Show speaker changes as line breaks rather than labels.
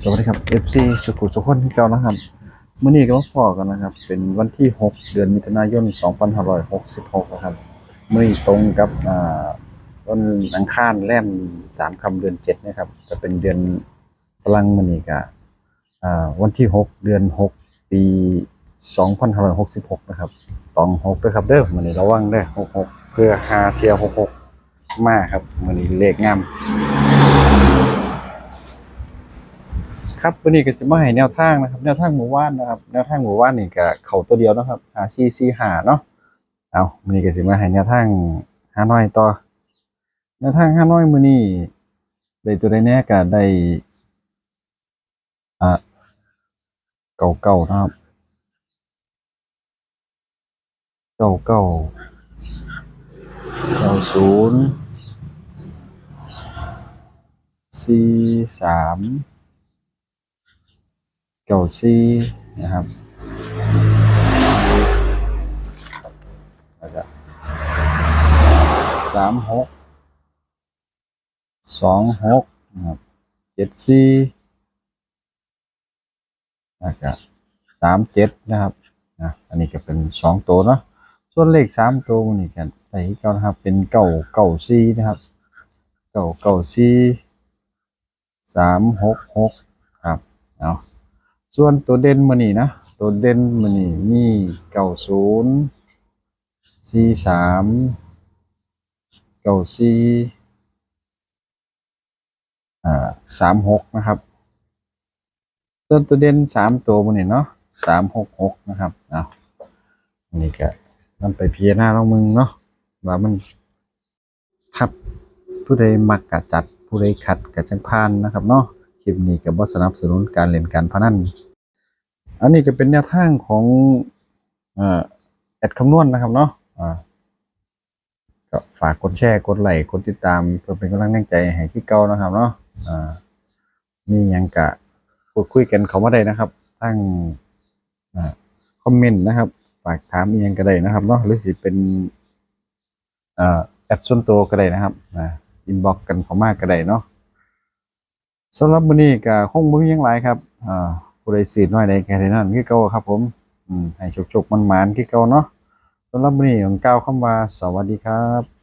สวัสดีครับ FC สุขุสุขคนที่เก่านะครับมื้อนี้ก็มาพอกันนะครับ เป็นวันที่ 6 เดือนมิถุนายน 2566 นะครับมื้อนี้ตรงกับอ่าต้นอังคารแล่ม3คำเดือน7นะครับจะเป็นเดือนพลังมือนี้ก็อ่าวันที่ 6 เดือน 6 ปี 2566 นะครับตอง6ด้วยครับเด้อมื้อนี้ระวังเด้อ66เพื่อหาเที่ยว66มาครับมื้อนี้เลขงาม ครับวันนี้ก็สิมาให้แนวทางนะครับ แนวทางหมู่บ้านนะครับ แนวทางหมู่บ้านนี่ก็เขาตัวเดียวนะครับหาซีซีหาเนาะเอาวันนี้ก็สิมาให้แนวทางหาน้อยต่อแนวทางหาน้อยมือนี้ได้ตัวใดแน่ก็ได้อ่าเก่าเก่าๆนะครับเก่าเก่าเก้าศูนย์สี่สาม เก้าซีนะครับแล้วก็สามหกสองหกนะครับเจ็ดซีแล้วก็สามเจ็ดนะครับนะอันนี้ก็เป็นสองตัวเนาะส่วนเลขสามตัวนี่กันไปก็นะครับเป็นเก้าเก้าซีนะครับเก้าเก้าซีสามหกหกครับเอา ส่วนตัวเด่นมือนี่นะ ตัวเด่นมือนี่มีเก้าศูนย์สี่สามเก้าสี่อ่าสามหกนะครับ ส่วนตัวเด่นสามตัวมือนี่เนาะสามหกหกนะครับเอาอันนี้ก็นำไปพิจารณาลองมึงเนาะว่ามันครับผู้ใดมักกะจัดผู้ใดขัดกะจังพานนะครับเนาะ คลิปนี้ก็บ่สนับสนุนการเล่นการพนันอันนี้ก็เป็นแนวทางของเอ่อแอดคำนวณนะครับเนาะก็ฝากกดแชร์กดไลค์กดติดตาม เพื่อเป็นกำลังใจให้ที่เก่านะครับเนาะอ่ามีหยังกะพูดคุยกันเขามาได้นะครับทั้งอคอมเมนต์นะครับ ฝากถามอียังก็ได้นะครับเนาะหรือสิเป็นเอ่อแอดส่วนตัวก็ได้นะครับอินบ็อกกันเขามาก็ได้เนาะ สำหรับมื้อนี้ก็คงบ่มีหยังหลายครับอ่าผู้ใดสีดน้อยใดแค่นั้นคือเก่าครับ ผมอืมให้ฉกๆมันๆคือเก่าเนาะสำหรับวันนี้ผมกล่าวคำว่าสวัสดีครับ